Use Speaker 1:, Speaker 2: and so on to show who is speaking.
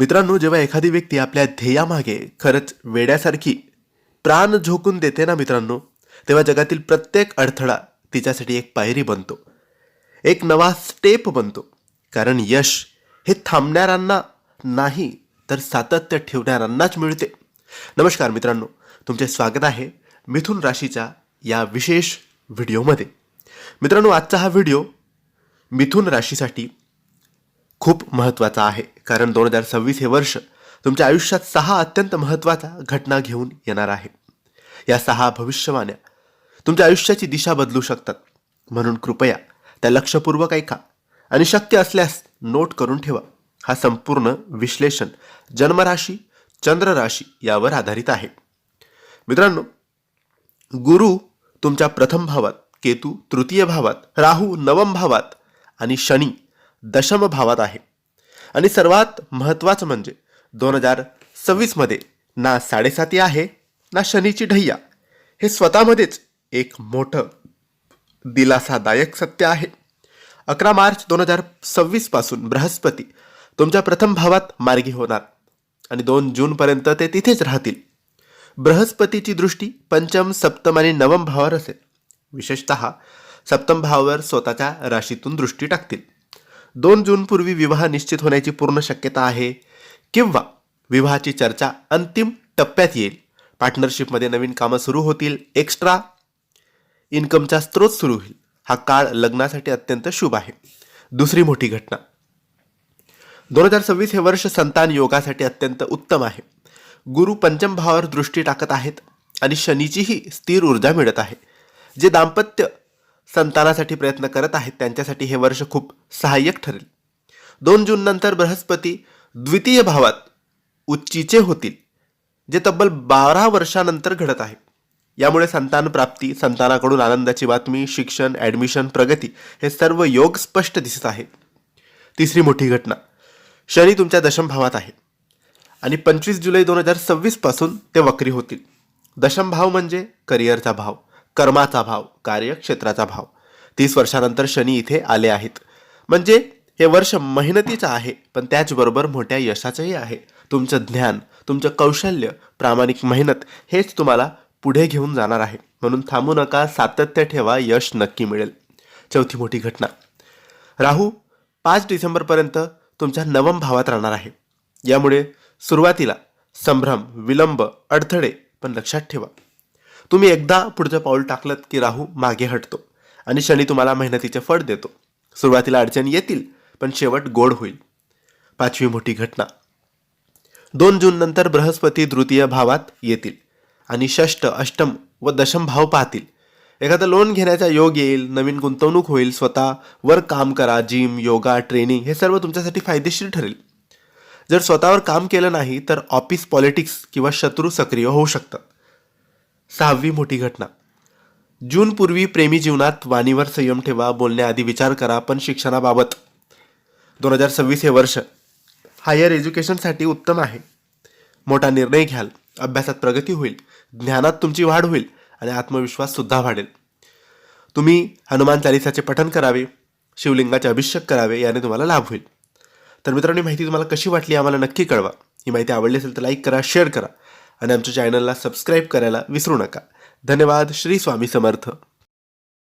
Speaker 1: मित्रांनो जेव्हा एखादी व्यक्ती आपल्या ध्येयामागे खरंच वेड्यासारखी प्राण झोकून देते ना मित्रांनो तेव्हा जगातील प्रत्येक अडथळा तिच्यासाठी एक पायरी बनतो. एक नवा स्टेप बनतो. कारण यश हे थांबणाऱ्यांना नाही तर सातत्य ठेवणाऱ्यांनाच मिळते. नमस्कार मित्रांनो तुमचे स्वागत आहे मिथुन राशीच्या या विशेष व्हिडिओमध्ये. मित्रांनो आजचा हा व्हिडिओ मिथुन राशीसाठी खूप महत्त्वाचा आहे. कारण दोन हजार सव्वीस हे वर्ष तुमच्या आयुष्यात सहा अत्यंत महत्त्वाचा घटना घेऊन येणार आहे. या सहा भविष्यवाण्या तुमच्या आयुष्याची दिशा बदलू शकतात. म्हणून कृपया त्या लक्षपूर्वक ऐका आणि शक्य असल्यास नोट करून ठेवा. हा संपूर्ण विश्लेषण जन्मराशी चंद्रराशी यावर आधारित आहे. मित्रांनो गुरु तुमच्या प्रथम भावात केतू तृतीय भावात राहू नवम भावात आणि शनी दशम भावात आहे. आणि सर्वात महत्त्वाचं म्हणजे दोन हजार सव्वीसमध्ये ना साडेसाती आहे ना शनीची ढैया. हे स्वतःमध्येच एक मोठं दिलासादायक सत्य आहे. अकरा मार्च दोन हजार सव्वीसपासून बृहस्पती तुमच्या प्रथम भावात मार्गी होणार. आणि दोन जूनपर्यंत ते तिथेच राहतील. बृहस्पतीची दृष्टी पंचम सप्तम आणि नवम भावावर असेल. विशेषत सप्तम भावावर स्वतःच्या राशीतून दृष्टी टाकतील. दोन जूनपूर्वी विवाह निश्चित होण्याची पूर्ण शक्यता आहे किंवा विवाहाची चर्चा अंतिम टप्प्यात येईल. पार्टनरशिपमध्ये नवीन कामं सुरू होतील एक्स्ट्रा इन्कमचा स्रोत सुरू होईल. हा काळ लग्नासाठी अत्यंत शुभ आहे. दुसरी मोठी घटना. दोन हजार सव्वीस हे वर्ष संतान योगासाठी अत्यंत उत्तम आहे. गुरु पंचम भावावर दृष्टी टाकत आहेत आणि शनीचीही स्थिर ऊर्जा मिळत आहे जे दाम्पत्य संतानासाठी प्रयत्न करत आहेत. त्यांच्यासाठी हे वर्ष खूप सहाय्यक ठरेल. दोन जून नंतर बृहस्पती द्वितीय भावात उच्चीचे होतील जे तब्बल बारा वर्षानंतर घडत आहे. यामुळे संतान प्राप्ती संतानाकडून आनंदाची बातमी शिक्षण ॲडमिशन प्रगती हे सर्व योग स्पष्ट दिसत आहेत तिसरी मोठी घटना शनी तुमच्या दशम भावात आहे. आणि पंचवीस जुलै दोन हजार सव्वीसपासून ते वक्री होतील. दशम भाव म्हणजे करिअरचा भाव. कर्माचा भाव कार्यक्षेत्राचा भाव. तीस वर्षानंतर शनी इथे आले आहेत. म्हणजे हे वर्ष मेहनतीचं आहे पण त्याचबरोबर मोठ्या यशाचंही आहे. तुमचं ज्ञान तुमचं कौशल्य प्रामाणिक मेहनत हेच तुम्हाला पुढे घेऊन जाणार आहे. म्हणून थांबू नका सातत्य ठेवा यश नक्की मिळेल. चौथी मोठी घटना. राहू पाच डिसेंबरपर्यंत तुमच्या नवम भावात राहणार आहे. यामुळे सुरुवातीला संभ्रम विलंब अडथळे पण लक्षात ठेवा. तुम्ही एकदा पुढचं पाऊल टाकलं की राहू मागे हटतो. आणि शनी तुम्हाला मेहनतीचे फळ देतो. सुरुवातीला अडचणी येतील पण शेवट गोड होईल. पाचवी मोठी घटना. दोन जून नंतर बृहस्पती तृतीय भावात येतील आणि षष्ट अष्टम व दशम भाव पाहतील. एखादं लोन घेण्याचा योग येईल नवीन गुंतवणूक होईल स्वतःवर काम करा जिम योगा ट्रेनिंग हे सर्व तुमच्यासाठी फायदेशीर ठरेल. जर स्वतःवर काम केलं नाही तर ऑफिस पॉलिटिक्स किंवा शत्रू सक्रिय होऊ शकतं. सहावी मोठी घटना. जून पूर्वी प्रेमी जीवनात वाणीवर संयम ठेवा बोलण्याआधी विचार करा पण शिक्षणाबाबत. दोन हजार सव्वीस हे वर्ष. हायर एज्युकेशनसाठी उत्तम आहे. मोठा निर्णय घ्याल. अभ्यासात प्रगती होईल. ज्ञानात तुमची वाढ होईल आणि आत्मविश्वाससुद्धा वाढेल. तुम्ही हनुमान चालिसाचे पठन करावे शिवलिंगाचे अभिषेक करावे याने तुम्हाला लाभ होईल. तर मित्रांनो माहिती तुम्हाला कशी वाटली आम्हाला नक्की कळवा. ही माहिती आवडली असेल तर लाईक करा शेअर करा. आणि आमच्या चॅनलला सबस्क्राईब करायला विसरू नका. धन्यवाद. श्री स्वामी समर्थ.